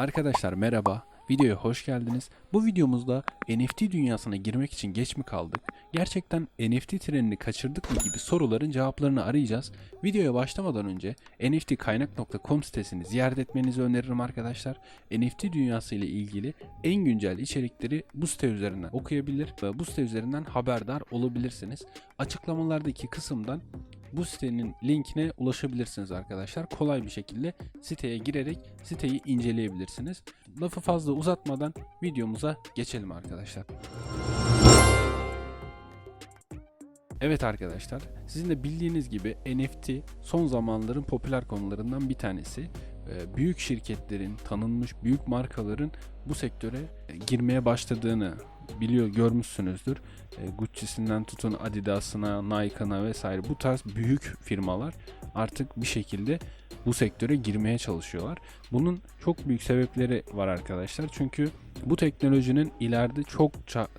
Arkadaşlar merhaba, videoya hoş geldiniz. Bu videomuzda NFT dünyasına girmek için geç mi kaldık? Gerçekten NFT trenini kaçırdık mı gibi soruların cevaplarını arayacağız. Videoya başlamadan önce nftkaynak.com sitesini ziyaret etmenizi öneririm arkadaşlar. NFT dünyası ile ilgili en güncel içerikleri bu site üzerinden okuyabilir ve bu site üzerinden haberdar olabilirsiniz. Açıklamalardaki kısımdan bu sitenin linkine ulaşabilirsiniz arkadaşlar. Kolay bir şekilde siteye girerek siteyi inceleyebilirsiniz. Lafı fazla uzatmadan videomuza geçelim arkadaşlar. Evet arkadaşlar, sizin de bildiğiniz gibi NFT son zamanların popüler konularından bir tanesi. Ee, Büyük şirketlerin, tanınmış büyük markaların bu sektöre e, girmeye başladığını biliyor, görmüşsünüzdür. E, Gucci'sinden tutun Adidas'ına, Nike'ına vesaire bu tarz büyük firmalar artık bir şekilde bu sektöre girmeye çalışıyorlar. Bunun çok büyük sebepleri var arkadaşlar. Çünkü bu teknolojinin ileride çok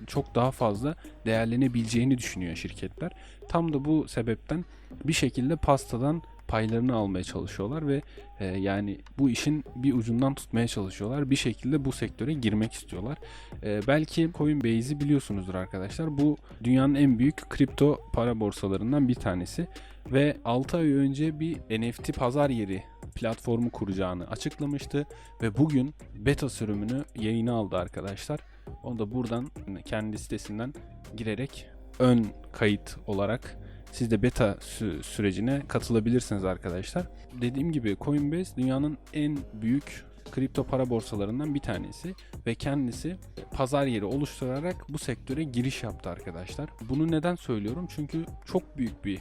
çok daha fazla değerlenebileceğini düşünüyor şirketler. Tam da bu sebepten bir şekilde pastadan paylarını almaya çalışıyorlar ve e, yani bu işin bir ucundan tutmaya çalışıyorlar. Bir şekilde bu sektöre girmek istiyorlar. E, belki Coinbase'i biliyorsunuzdur arkadaşlar. Bu dünyanın en büyük kripto para borsalarından bir tanesi ve 6 ay önce bir NFT pazar yeri platformu kuracağını açıklamıştı ve bugün beta sürümünü yayına aldı arkadaşlar. Onu da buradan kendi sitesinden girerek ön kayıt olarak siz de beta sü- sürecine katılabilirsiniz arkadaşlar. Dediğim gibi Coinbase dünyanın en büyük kripto para borsalarından bir tanesi ve kendisi pazar yeri oluşturarak bu sektöre giriş yaptı arkadaşlar. Bunu neden söylüyorum? Çünkü çok büyük bir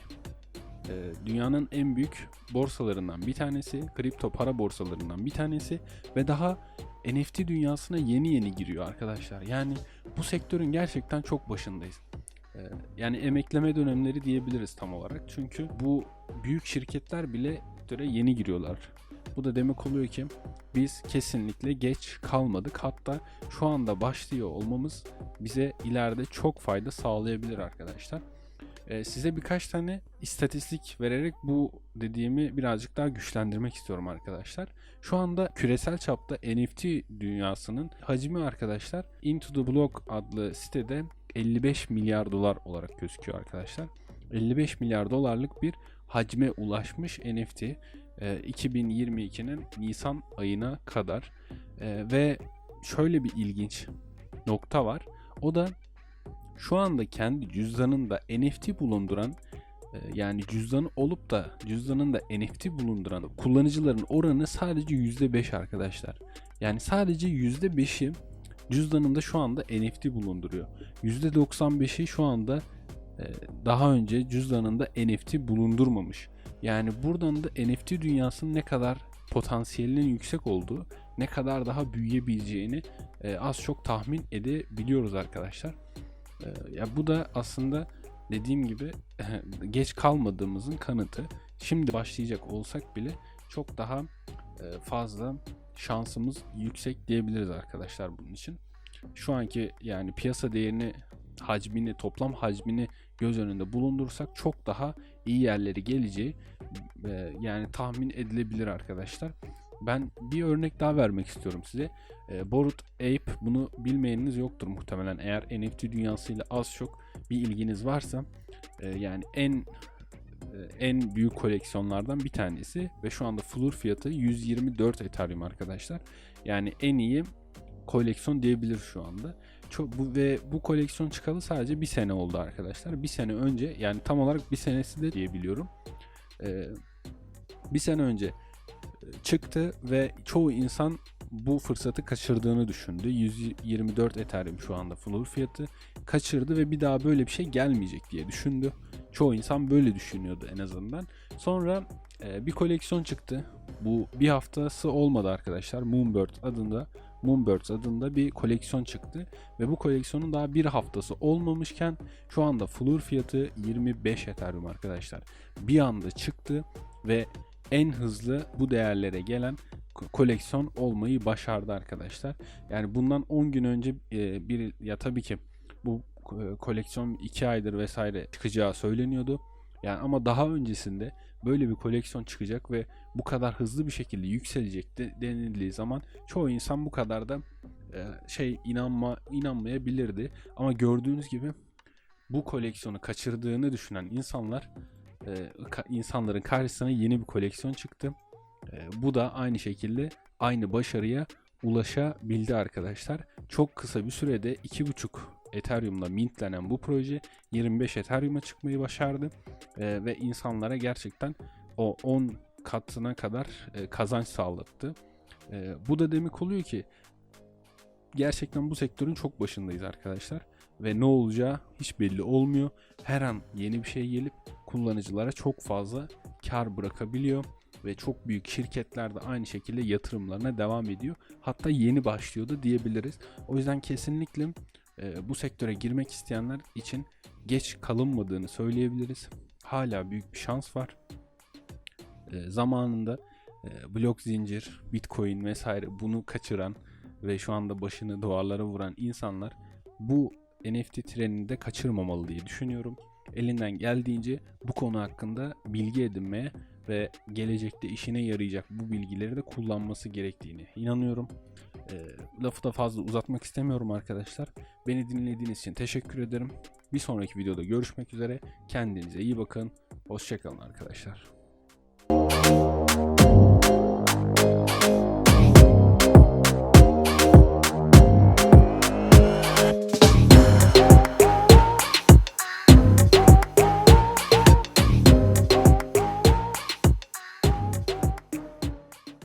e, dünyanın en büyük borsalarından bir tanesi, kripto para borsalarından bir tanesi ve daha NFT dünyasına yeni yeni giriyor arkadaşlar. Yani bu sektörün gerçekten çok başındayız. E, yani emekleme dönemleri diyebiliriz tam olarak. Çünkü bu büyük şirketler bile sektöre yeni giriyorlar. Bu da demek oluyor ki biz kesinlikle geç kalmadık. Hatta şu anda başlıyor olmamız bize ileride çok fayda sağlayabilir arkadaşlar. Ee, size birkaç tane istatistik vererek bu dediğimi birazcık daha güçlendirmek istiyorum arkadaşlar. Şu anda küresel çapta NFT dünyasının hacmi arkadaşlar Into the Block adlı sitede 55 milyar dolar olarak gözüküyor arkadaşlar. 55 milyar dolarlık bir hacme ulaşmış NFT e, 2022'nin Nisan ayına kadar E, ve şöyle bir ilginç nokta var. O da şu anda kendi cüzdanında NFT bulunduran e, yani cüzdanı olup da cüzdanında NFT bulunduran kullanıcıların oranı sadece %5 arkadaşlar. Yani sadece %5'i cüzdanında şu anda NFT bulunduruyor. %95'i şu anda e, daha önce cüzdanında NFT bulundurmamış. Yani buradan da NFT dünyasının ne kadar potansiyelinin yüksek olduğu, ne kadar daha büyüyebileceğini e, az çok tahmin edebiliyoruz arkadaşlar. E, ya bu da aslında dediğim gibi geç kalmadığımızın kanıtı. Şimdi başlayacak olsak bile çok daha fazla şansımız yüksek diyebiliriz arkadaşlar bunun için. Şu anki yani piyasa değerini hacmini, toplam hacmini göz önünde bulundursak çok daha iyi yerleri geleceği e, yani tahmin edilebilir arkadaşlar. Ben bir örnek daha vermek istiyorum size. E, Borut Ape bunu bilmeyeniniz yoktur muhtemelen. Eğer NFT dünyasıyla az çok bir ilginiz varsa e, yani en en büyük koleksiyonlardan bir tanesi ve şu anda floor fiyatı 124 Ethereum arkadaşlar. Yani en iyi koleksiyon diyebilir şu anda. Çok, bu ve bu koleksiyon çıkalı sadece bir sene oldu arkadaşlar. Bir sene önce yani tam olarak bir senesi de diyebiliyorum. Ee, bir sene önce e, çıktı ve çoğu insan bu fırsatı kaçırdığını düşündü. 124 Ethereum şu anda floor fiyatı kaçırdı ve bir daha böyle bir şey gelmeyecek diye düşündü. Çoğu insan böyle düşünüyordu en azından. Sonra e, bir koleksiyon çıktı. Bu bir haftası olmadı arkadaşlar. Moonbird adında Moonbirds adında bir koleksiyon çıktı ve bu koleksiyonun daha bir haftası olmamışken şu anda floor fiyatı 25 Ethereum arkadaşlar. Bir anda çıktı ve en hızlı bu değerlere gelen koleksiyon olmayı başardı arkadaşlar. Yani bundan 10 gün önce e, bir ya tabii ki bu e, koleksiyon 2 aydır vesaire çıkacağı söyleniyordu. Yani ama daha öncesinde böyle bir koleksiyon çıkacak ve bu kadar hızlı bir şekilde yükselecek de, denildiği zaman çoğu insan bu kadar da e, şey inanma inanmayabilirdi. Ama gördüğünüz gibi bu koleksiyonu kaçırdığını düşünen insanlar e, insanların karşısına yeni bir koleksiyon çıktı. E, bu da aynı şekilde aynı başarıya ulaşabildi arkadaşlar. Çok kısa bir sürede 2.5 Ethereum'la mintlenen bu proje 25 Ethereum'a çıkmayı başardı. E, ve insanlara gerçekten o 10 katına kadar e, kazanç sağlattı. E, bu da demek oluyor ki gerçekten bu sektörün çok başındayız arkadaşlar ve ne olacağı hiç belli olmuyor. Her an yeni bir şey gelip kullanıcılara çok fazla kar bırakabiliyor ve çok büyük şirketler de aynı şekilde yatırımlarına devam ediyor. Hatta yeni başlıyordu diyebiliriz. O yüzden kesinlikle e, bu sektöre girmek isteyenler için geç kalınmadığını söyleyebiliriz. Hala büyük bir şans var. E, zamanında e, blok zincir, bitcoin vesaire bunu kaçıran ve şu anda başını duvarlara vuran insanlar bu NFT trenini de kaçırmamalı diye düşünüyorum. Elinden geldiğince bu konu hakkında bilgi edinmeye ve gelecekte işine yarayacak bu bilgileri de kullanması gerektiğini inanıyorum. E, lafı da fazla uzatmak istemiyorum arkadaşlar. Beni dinlediğiniz için teşekkür ederim. Bir sonraki videoda görüşmek üzere. Kendinize iyi bakın. Hoşçakalın arkadaşlar.